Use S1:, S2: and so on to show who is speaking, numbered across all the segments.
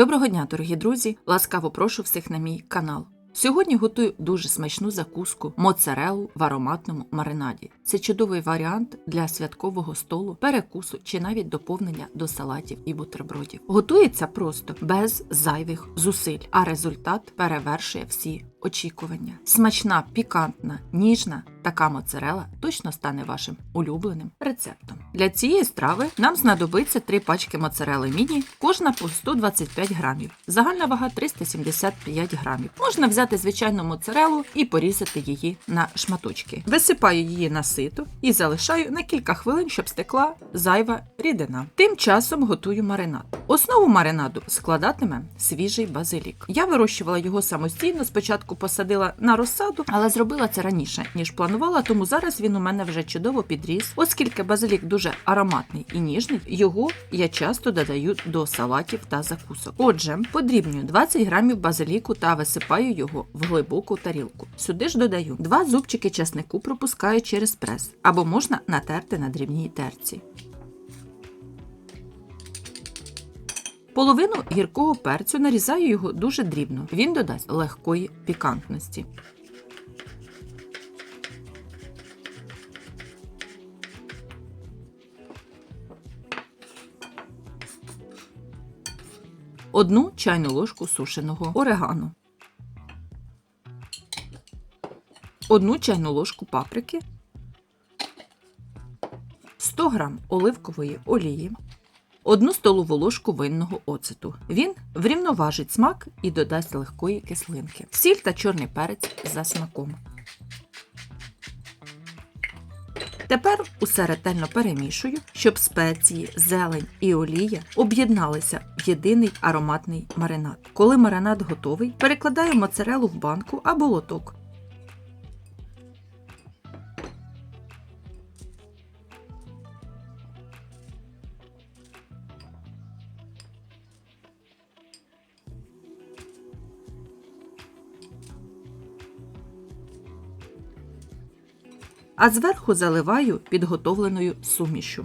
S1: Доброго дня, дорогі друзі! Ласкаво прошу всіх на мій канал. Сьогодні готую дуже смачну закуску моцарелу в ароматному маринаді. Це чудовий варіант для святкового столу, перекусу чи навіть доповнення до салатів і бутербродів. Готується просто без зайвих зусиль, а результат перевершує всі очікування. Смачна, пікантна, ніжна така моцарела точно стане вашим улюбленим рецептом. Для цієї страви нам знадобиться 3 пачки моцарели міні, кожна по 125 грамів. Загальна вага 375 грамів. Можна взяти звичайну моцарелу і порізати її на шматочки. Висипаю її на сито і залишаю на кілька хвилин, щоб стекла зайва рідина. Тим часом готую маринад. Основу маринаду складатиме свіжий базилік. Я вирощувала його самостійно. Спочатку посадила на розсаду, але зробила це раніше ніж планувала, тому зараз він у мене вже чудово підріс. Оскільки базилік дуже ароматний і ніжний, його я часто додаю до салатів та закусок. Отже, подрібнюю 20 грамів базиліку та висипаю його в глибоку тарілку. Сюди ж додаю 2 зубчики часнику, пропускаю через прес, або можна натерти на дрібній терці. Половину гіркого перцю нарізаю його дуже дрібно. Він додасть легкої пікантності. Одну чайну ложку сушеного орегано. Одну чайну ложку паприки. 100 г оливкової олії. Одну столову ложку винного оцету. Він врівноважить смак і додасть легкої кислинки. Сіль та чорний перець за смаком. Тепер усе ретельно перемішую, щоб спеції, зелень і олія об'єдналися в єдиний ароматний маринад. Коли маринад готовий, перекладаю моцарелу в банку або лоток. А зверху заливаю підготовленою сумішю.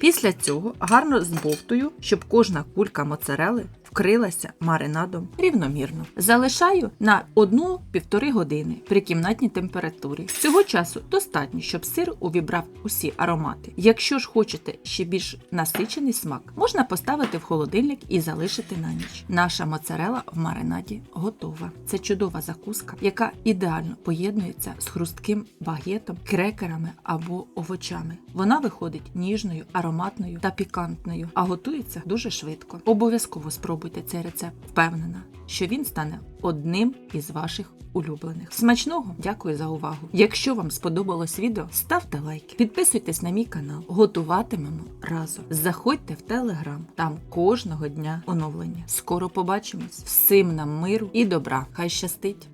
S1: Після цього гарно збовтую, щоб кожна кулька моцарели вкрилася маринадом рівномірно. Залишаю на 1-1,5 години при кімнатній температурі. Цього часу достатньо, щоб сир увібрав усі аромати. Якщо ж хочете ще більш насичений смак, можна поставити в холодильник і залишити на ніч. Наша моцарела в маринаді готова. Це чудова закуска, яка ідеально поєднується з хрустким багетом, крекерами або овочами. Вона виходить ніжною, ароматною та пікантною, а готується дуже швидко. Обов'язково спробуйте цей рецепт. Впевнена, що він стане одним із ваших улюблених. Смачного дякую за увагу. Якщо вам сподобалось відео, ставте лайки, підписуйтесь на мій канал, готуватимемо разом. Заходьте в телеграм, там кожного дня оновлення. Скоро побачимось. Всім нам миру і добра. Хай щастить!